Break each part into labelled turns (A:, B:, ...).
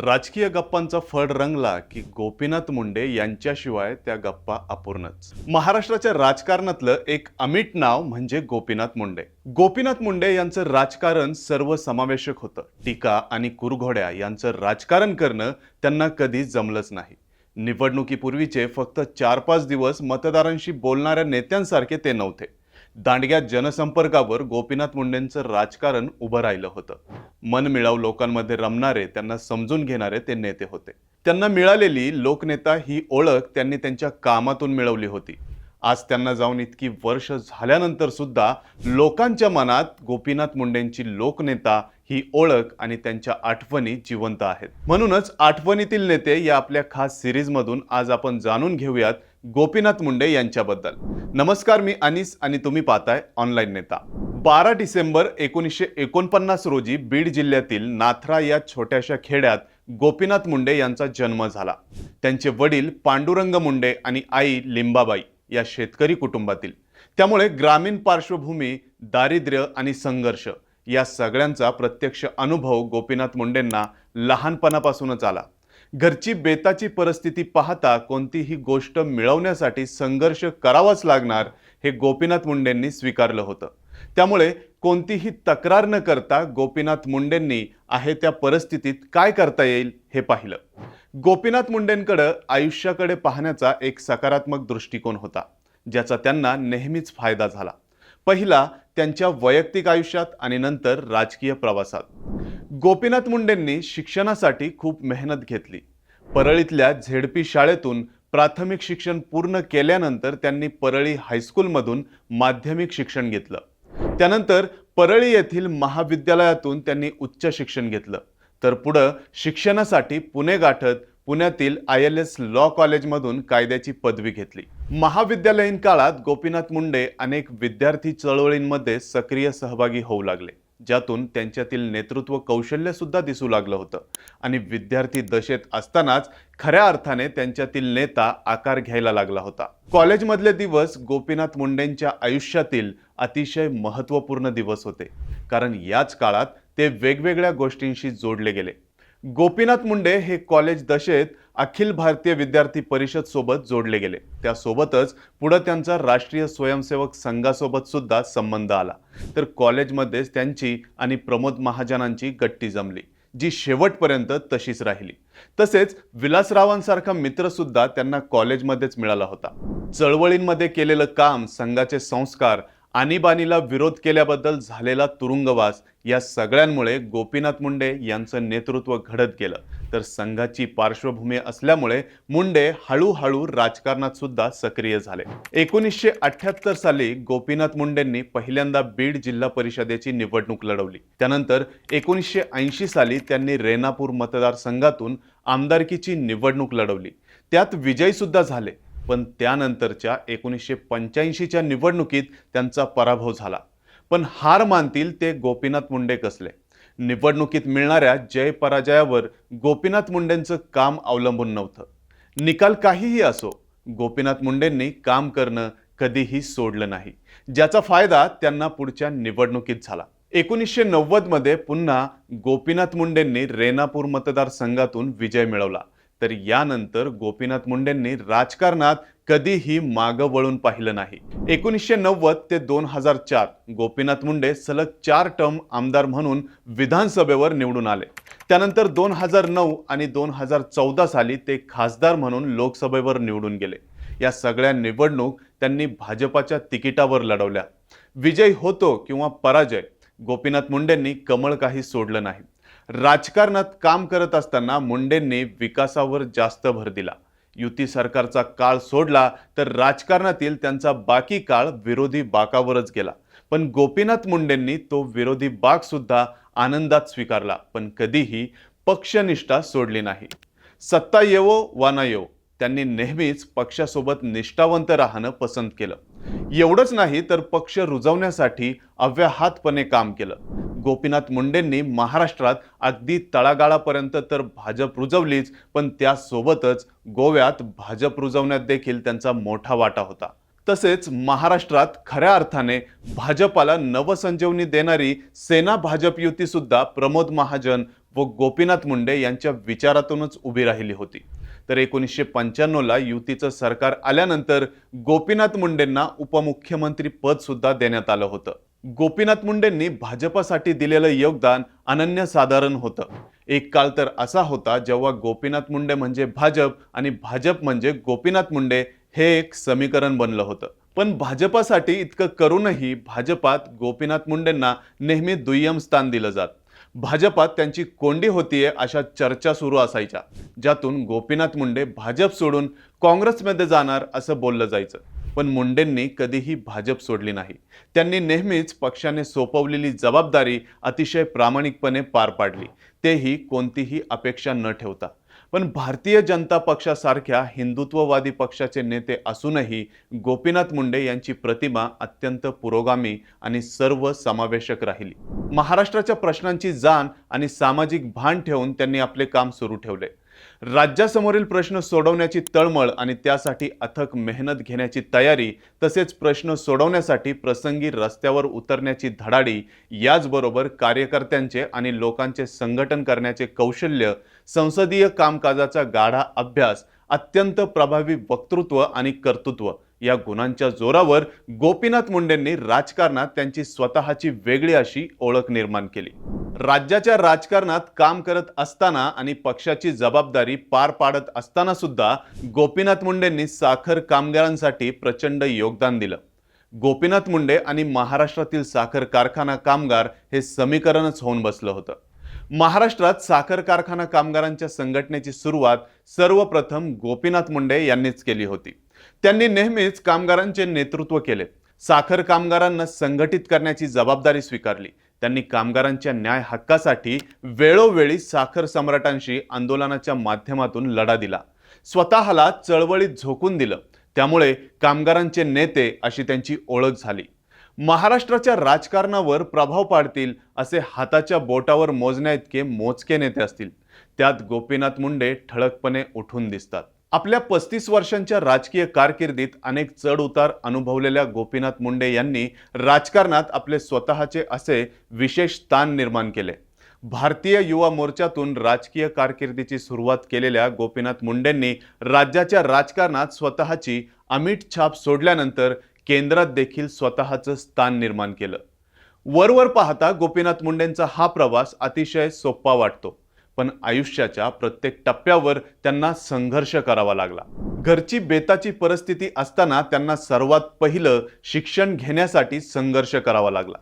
A: राजकीय गप्पांचा फड रंगला की गोपीनाथ मुंडे यांच्याशिवाय त्या गप्पा अपूर्णच. महाराष्ट्राच्या राजकारणातलं एक अमिट नाव म्हणजे गोपीनाथ मुंडे. गोपीनाथ मुंडे यांचं राजकारण सर्वसमावेशक होतं. टीका आणि कुरघोड्या यांचं राजकारण करणं त्यांना कधी जमलंच नाही. निवडणुकीपूर्वीचे फक्त चार पाच दिवस मतदारांशी बोलणाऱ्या नेत्यांसारखे ते नव्हते. दांडग्या जनसंपर्कावर गोपीनाथ मुंडेंचं राजकारण उभं राहिलं होतं. मनमिळाव लोकांमध्ये रमणारे त्यांना समजून घेणारे ते नेते होते. त्यांना मिळालेली लोकनेता ही ओळख त्यांनी त्यांच्या कामातून मिळवली होती. आज त्यांना जाऊन इतकी वर्ष झाल्यानंतर सुद्धा लोकांच्या मनात गोपीनाथ मुंडेंची लोकनेता ही ओळख आणि त्यांच्या आठवणी जिवंत आहेत. म्हणूनच आठवणीतील नेते या आपल्या खास सिरीजमधून आज आपण जाणून घेऊयात गोपीनाथ मुंडे यांच्याबद्दल. नमस्कार मी अनिस आणि तुम्ही पाहताय ऑनलाईन नेता. बारा डिसेंबर एकोणीसशे एकोणपन्नास रोजी बीड जिल्ह्यातील नाथरा या छोट्याशा खेड्यात गोपीनाथ मुंडे यांचा जन्म झाला. त्यांचे वडील पांडुरंग मुंडे आणि आई लिंबाबाई या शेतकरी कुटुंबातील. त्यामुळे ग्रामीण पार्श्वभूमी दारिद्र्य आणि संघर्ष या सगळ्यांचा प्रत्यक्ष अनुभव गोपीनाथ मुंडेंना लहानपणापासूनच आला. घरची बेताची परिस्थिती पाहता कोणतीही गोष्ट मिळवण्यासाठी संघर्ष करावाच लागणार हे गोपीनाथ मुंडेंनी स्वीकारलं होतं. त्यामुळे कोणतीही तक्रार न करता गोपीनाथ मुंडेंनी आहे त्या परिस्थितीत काय करता येईल हे पाहिलं. गोपीनाथ मुंडेंकडं आयुष्याकडे पाहण्याचा एक सकारात्मक दृष्टिकोन होता ज्याचा त्यांना नेहमीच फायदा झाला. पहिला त्यांच्या वैयक्तिक आयुष्यात आणि नंतर राजकीय प्रवासात. गोपीनाथ मुंडेंनी शिक्षणासाठी खूप मेहनत घेतली. परळीतल्या झेडपी शाळेतून प्राथमिक शिक्षण पूर्ण केल्यानंतर त्यांनी परळी हायस्कूलमधून माध्यमिक शिक्षण घेतलं. त्यानंतर परळी येथील महाविद्यालयातून त्यांनी उच्च शिक्षण घेतलं. तर पुढं शिक्षणासाठी पुणे गाठत पुण्यातील आय एल एस लॉ कॉलेजमधून कायद्याची पदवी घेतली. महाविद्यालयीन काळात गोपीनाथ मुंडे अनेक विद्यार्थी चळवळींमध्ये सक्रिय सहभागी होऊ लागले. ज्यातून त्यांच्यातील नेतृत्व कौशल्य सुद्धा दिसू लागलं होतं. आणि विद्यार्थी दशेत असतानाच खऱ्या अर्थाने त्यांच्यातील नेता आकार घ्यायला लागला होता. कॉलेजमधले दिवस गोपीनाथ मुंडेंच्या आयुष्यातील अतिशय महत्त्वपूर्ण दिवस होते. कारण याच काळात ते वेगवेगळ्या गोष्टींशी जोडले गेले. गोपीनाथ मुंडे हे कॉलेज दशेत अखिल भारतीय विद्यार्थी परिषद सोबत जोडले गेले. त्यासोबतच पुढे त्यांचा राष्ट्रीय स्वयंसेवक संघासोबत सुद्धा संबंध आला. तर कॉलेजमध्येच त्यांची आणि प्रमोद महाजनांची गट्टी जमली जी शेवटपर्यंत तशीच राहिली. तसेच विलासरावांसारखा मित्र सुद्धा त्यांना कॉलेजमध्येच मिळाला होता. चळवळींमध्ये केलेलं काम संघाचे संस्कार आणीबाणीला विरोध केल्याबद्दल झालेला तुरुंगवास या सगळ्यांमुळे गोपीनाथ मुंडे यांचं नेतृत्व घडत गेलं. तर संघाची पार्श्वभूमी असल्यामुळे मुंडे हळूहळू राजकारणात सुद्धा सक्रिय झाले. एकोणीसशे अठ्याहत्तर साली गोपीनाथ मुंडेंनी पहिल्यांदा बीड जिल्हा परिषदेची निवडणूक लढवली. त्यानंतर एकोणीसशे ऐंशी साली त्यांनी रेणापूर मतदारसंघातून आमदारकीची निवडणूक लढवली. त्यात विजयी सुद्धा झाले. पण त्यानंतरच्या एकोणीसशे पंच्याऐंशीच्या निवडणुकीत त्यांचा पराभव झाला. पण हार मानतील ते गोपीनाथ मुंडे कसले? निवडणुकीत मिळणाऱ्या जय पराजयावर गोपीनाथ मुंडेंचं काम अवलंबून नव्हतं. निकाल काहीही असो गोपीनाथ मुंडेंनी काम करणं कधीही सोडलं नाही. ज्याचा फायदा त्यांना पुढच्या निवडणुकीत झाला. एकोणीसशे नव्वदमध्ये पुन्हा गोपीनाथ मुंडेंनी रेणापूर मतदारसंघातून विजय मिळवला. तर यानंतर गोपीनाथ मुंडेंनी राजकारणात कधीही मागं वळून पाहिलं नाही. एकोणीसशे नव्वद ते दोन हजार चार गोपीनाथ मुंडे सलग चार टर्म आमदार म्हणून विधानसभेवर निवडून आले. त्यानंतर दोन हजार नऊ आणि दोन हजार चौदा साली ते खासदार म्हणून लोकसभेवर निवडून गेले. या सगळ्या निवडणूक त्यांनी भाजपाच्या तिकिटावर लढवल्या. विजय होतो किंवा पराजय गोपीनाथ मुंडेंनी कमळ काही सोडलं नाही. राजकारणात काम करत असताना मुंडेंनी विकासावर जास्त भर दिला. युती सरकारचा काळ सोडला तर राजकारणातील त्यांचा बाकी काळ विरोधी बाकावरच गेला. पण गोपीनाथ मुंडेंनी तो विरोधी बाग सुद्धा आनंदात स्वीकारला पण कधीही पक्षनिष्ठा सोडली नाही. सत्ता येवो वा ना येवो त्यांनी नेहमीच पक्षासोबत निष्ठावंत राहणं पसंत केलं. एवढंच नाही तर पक्ष रुजवण्यासाठी अव्याहातपणे काम केलं. गोपीनाथ मुंडेंनी महाराष्ट्रात अगदी तळागाळापर्यंत तर भाजप रुजवलीच पण त्यासोबतच गोव्यात भाजप रुजवण्यात देखील त्यांचा मोठा वाटा होता. तसेच महाराष्ट्रात खऱ्या अर्थाने भाजपाला नवसंजीवनी देणारी सेना भाजप युती सुद्धा प्रमोद महाजन व गोपीनाथ मुंडे यांच्या विचारातूनच उभी राहिली होती. तर एकोणीसशे पंच्याण्णवला युतीचं सरकार आल्यानंतर गोपीनाथ मुंडेंना उपमुख्यमंत्री पद सुद्धा देण्यात आलं होतं. गोपीनाथ मुंडेंनी भाजपासाठी दिलेलं योगदान अनन्यसाधारण होतं. एक काळ तर असा होता जेव्हा गोपीनाथ मुंडे म्हणजे भाजप आणि भाजप म्हणजे गोपीनाथ मुंडे हे एक समीकरण बनलं होतं. पण भाजपासाठी इतकं करूनही भाजपात गोपीनाथ मुंडेंना नेहमी दुय्यम स्थान दिलं जात. भाजपात त्यांची कोंडी होतीये अशा चर्चा सुरू असायच्या ज्यातून गोपीनाथ मुंडे भाजप सोडून काँग्रेसमध्ये जाणार असं बोललं जायचं. पण मुंडेंनी कधीही भाजप सोडली नाही. त्यांनी नेहमीच पक्षाने सोपवलेली जबाबदारी अतिशय प्रामाणिकपणे पार पाडली. तेही कोणतीही अपेक्षा न ठेवता. पण भारतीय जनता पक्षासारख्या हिंदुत्ववादी पक्षाचे नेते असूनही गोपीनाथ मुंडे यांची प्रतिमा अत्यंत पुरोगामी आणि सर्व समावेशक राहिली. महाराष्ट्राच्या प्रश्नांची जाण आणि सामाजिक भान ठेवून त्यांनी आपले काम सुरू ठेवले. राज्यासमोरील प्रश्न सोडवण्याची तळमळ आणि त्यासाठी अथक मेहनत घेण्याची तयारी तसेच प्रश्न सोडवण्यासाठी प्रसंगी रस्त्यावर उतरण्याची धडाडी याचबरोबर कार्यकर्त्यांचे आणि लोकांचे संघटन करण्याचे कौशल्य संसदीय कामकाजाचा गाढा अभ्यास अत्यंत प्रभावी वक्तृत्व आणि कर्तृत्व या गुणांच्या जोरावर गोपीनाथ मुंडेंनी राजकारणात त्यांची स्वतःची वेगळी अशी ओळख निर्माण केली. राज्याच्या राजकारणात काम करत असताना आणि पक्षाची जबाबदारी पार पाडत असताना सुद्धा गोपीनाथ मुंडेंनी साखर कामगारांसाठी प्रचंड योगदान दिलं. गोपीनाथ मुंडे आणि महाराष्ट्रातील साखर कारखाना कामगार हे समीकरणच होऊन बसलं होतं. महाराष्ट्रात साखर कारखाना कामगारांच्या संघटनेची सुरुवात सर्वप्रथम गोपीनाथ मुंडे यांनीच केली होती. त्यांनी नेहमीच कामगारांचे नेतृत्व केले. साखर कामगारांना संघटित करण्याची जबाबदारी स्वीकारली. त्यांनी कामगारांच्या न्याय हक्कासाठी वेळोवेळी साखर सम्राटांशी आंदोलनाच्या माध्यमातून लढा दिला. स्वतःला चळवळीत झोकून दिलं. त्यामुळे कामगारांचे नेते अशी त्यांची ओळख झाली. महाराष्ट्राच्या राजकारणावर प्रभाव पाडतील असे हाताच्या बोटावर मोजण्या इतके मोजके नेते असतील. त्यात गोपीनाथ मुंडे ठळकपणे उठून दिसतात. आपल्या पस्तीस वर्षांच्या राजकीय कारकिर्दीत अनेक चढ उतार अनुभवलेल्या गोपीनाथ मुंडे यांनी राजकारणात आपले स्वतःचे असे विशेष स्थान निर्माण केले. भारतीय युवा मोर्चातून राजकीय कारकिर्दीची सुरुवात केलेल्या गोपीनाथ मुंडेंनी राज्याच्या राजकारणात स्वतःची अमिट छाप सोडल्यानंतर केंद्रात देखील स्वतःचं स्थान निर्माण केलं. वरवर पाहता गोपीनाथ मुंडेंचा हा प्रवास अतिशय सोपा वाटतो. पण आयुष्याच्या प्रत्येक टप्प्यावर त्यांना संघर्ष करावा लागला. घरची बेताची परिस्थिती असताना त्यांना सर्वात पहिलं शिक्षण घेण्यासाठी संघर्ष करावा लागला.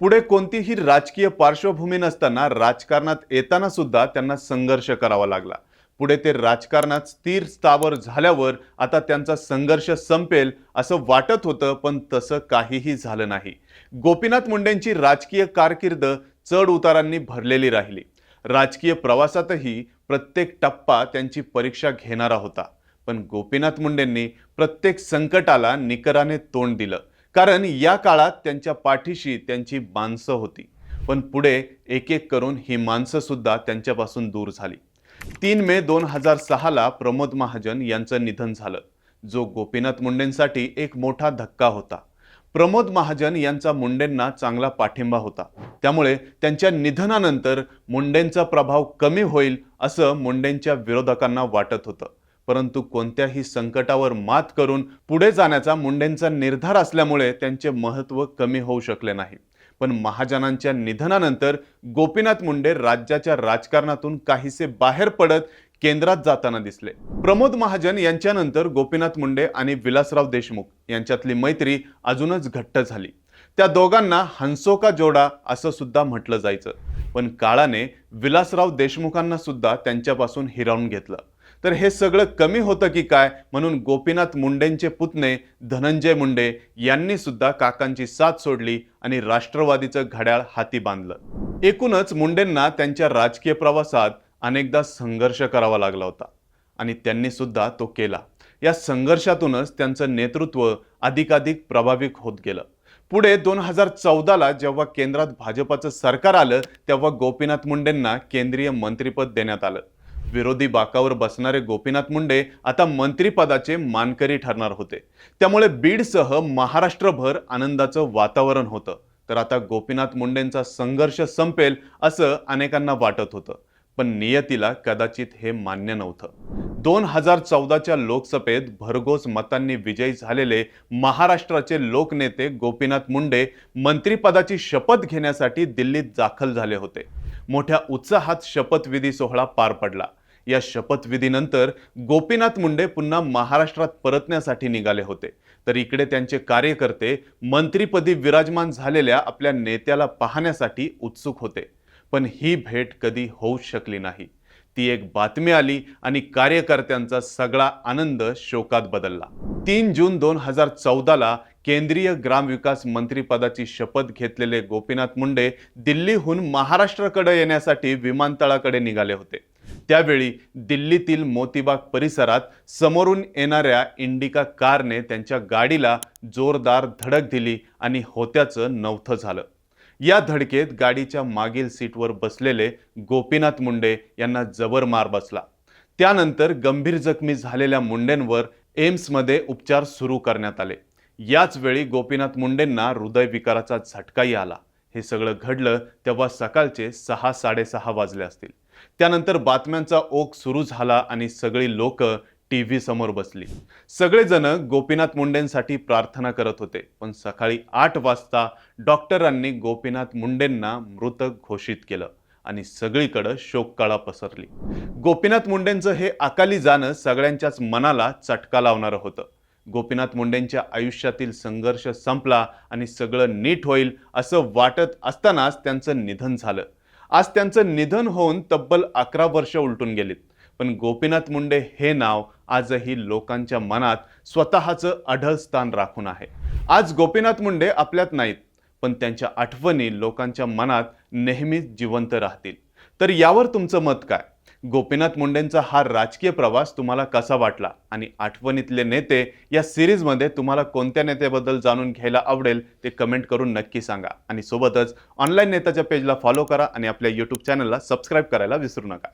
A: पुढे कोणतीही राजकीय पार्श्वभूमी नसताना राजकारणात येताना सुद्धा त्यांना संघर्ष करावा लागला. पुढे ते राजकारणात स्थिर स्थावर झाल्यावर आता त्यांचा संघर्ष संपेल असं वाटत होतं पण तसं काहीही झालं नाही. गोपीनाथ मुंडेंची राजकीय कारकीर्द चढ उतारांनी भरलेली राहिली. राजकीय प्रवासातही प्रत्येक टप्पा त्यांची परीक्षा घेणारा होता. पण गोपीनाथ मुंडेंनी प्रत्येक संकटाला निकराने तोंड दिलं. कारण या काळात त्यांच्या पाठीशी त्यांची माणसं होती. पण पुढे एक एक करून ही माणसं सुद्धा त्यांच्यापासून दूर झाली. तीन मे दोन हजार सहाला प्रमोद महाजन यांचं निधन झालं जो गोपीनाथ मुंडेंसाठी एक मोठा धक्का होता. प्रमोद महाजन यांचा मुंडेंना चांगला पाठिंबा होता. त्यामुळे त्यांच्या निधनानंतर मुंडेंचा प्रभाव कमी होईल असं मुंडेंच्या विरोधकांना वाटत होतं. परंतु कोणत्याही संकटावर मात करून पुढे जाण्याचा मुंडेंचा निर्धार असल्यामुळे त्यांचे महत्त्व कमी होऊ शकले नाही. पण महाजनांच्या निधनानंतर गोपीनाथ मुंडे राज्याच्या राजकारणातून काहीसे बाहेर पडत केंद्रात जाताना दिसले. प्रमोद महाजन यांच्यानंतर गोपीनाथ मुंडे आणि विलासराव देशमुख यांच्यातली मैत्री अजूनच घट्ट झाली. त्या दोघांना हंसोका जोडा असं सुद्धा म्हटलं जायचं. पण काळाने विलासराव देशमुखांना सुद्धा त्यांच्यापासून हिरावून घेतलं. तर हे सगळं कमी होतं की काय? म्हणून गोपीनाथ मुंडेंचे पुतणे धनंजय मुंडे यांनी सुद्धा काकांची साथ सोडली आणि राष्ट्रवादीचं घड्याळ हाती बांधलं. एकूणच मुंडेंना त्यांच्या राजकीय प्रवासात अनेकदा संघर्ष करावा लागला होता. आणि त्यांनी सुद्धा तो केला. या संघर्षातूनच त्यांचं नेतृत्व अधिकाधिक प्रभावित होत गेलं. पुढे दोन हजार चौदाला जेव्हा केंद्रात भाजपाचं सरकार आलं तेव्हा गोपीनाथ मुंडेंना केंद्रीय मंत्रिपद देण्यात आलं. विरोधी बाकावर बसणारे गोपीनाथ मुंडे आता मंत्रिपदाचे मानकरी ठरणार होते. त्यामुळे बीडसह महाराष्ट्रभर आनंदाचं वातावरण होतं. तर आता गोपीनाथ मुंडेंचा संघर्ष संपेल असं अनेकांना वाटत होतं. पण नियतीला कदाचित हे मान्य नव्हतं. दोन हजार चौदाच्या लोकसभेत भरघोस मतांनी विजयी झालेले महाराष्ट्राचे लोकनेते गोपीनाथ मुंडे मंत्रिपदाची शपथ घेण्यासाठी दिल्लीत दाखल झाले होते. मोठ्या उत्साहात शपथविधी सोहळा पार पडला. या शपथविधीनंतर गोपीनाथ मुंडे पुन्हा महाराष्ट्रात परतण्यासाठी निघाले होते. तर इकडे त्यांचे कार्यकर्ते मंत्रिपदी विराजमान झालेल्या आपल्या नेत्याला पाहण्यासाठी उत्सुक होते. पण ही भेट कधी होऊ शकली नाही. ती एक बातमी आली आणि कार्यकर्त्यांचा सगळा आनंद शोकात बदलला. तीन जून दोन हजार चौदाला केंद्रीय ग्रामविकास मंत्रीपदाची शपथ घेतलेले गोपीनाथ मुंडे दिल्लीहून महाराष्ट्राकडे येण्यासाठी विमानतळाकडे निघाले होते. त्यावेळी दिल्लीतील मोतीबाग परिसरात समोरून येणाऱ्या इंडिका कारने त्यांच्या गाडीला जोरदार धडक दिली आणि होत्याचं नवथं झालं. या धडकेत गाडीच्या मागील सीटवर बसलेले गोपीनाथ मुंडे यांना जबर मार बसला. त्यानंतर गंभीर जखमी झालेल्या मुंडेंवर एम्समध्ये उपचार सुरू करण्यात आले. याच वेळी गोपीनाथ मुंडेंना हृदयविकाराचा झटकाही आला. हे सगळं घडलं तेव्हा सकाळचे सहा साडेसहा वाजले असतील. त्यानंतर बातम्यांचा ओघ सुरू झाला आणि सगळी लोक टी व्ही समोर बसली. सगळेजण गोपीनाथ मुंडेंसाठी प्रार्थना करत होते. पण सकाळी आठ वाजता डॉक्टरांनी गोपीनाथ मुंडेंना मृत घोषित केलं आणि सगळीकडं शोककाळा पसरली. गोपीनाथ मुंडेंचं हे अकाली जाणं सगळ्यांच्याच मनाला चटका लावणारं होतं. गोपीनाथ मुंडेंच्या आयुष्यातील संघर्ष संपला आणि सगळं नीट होईल असं वाटत असतानाच त्यांचं निधन झालं. आज त्यांचं निधन होऊन तब्बल अकरा वर्ष उलटून गेलीत. पण गोपीनाथ मुंडे हे नाव आजही लोकांच्या मनात स्वतःचं अढळ स्थान राखून आहे. आज गोपीनाथ मुंडे आपल्यात नाहीत पण त्यांच्या आठवणी लोकांच्या मनात नेहमीच जिवंत राहतील. तर यावर तुमचं मत काय? गोपीनाथ मुंडेंचा हा राजकीय प्रवास तुम्हाला कसा वाटला? आणि आठवणीतले नेते या सिरीजमध्ये तुम्हाला कोणत्या नेत्याबद्दल जाणून घ्यायला आवडेल ते कमेंट करून नक्की सांगा. आणि सोबतच ऑनलाईन नेत्याच्या पेजला फॉलो करा आणि आपल्या यूट्यूब चॅनलला सबस्क्राईब करायला विसरू नका.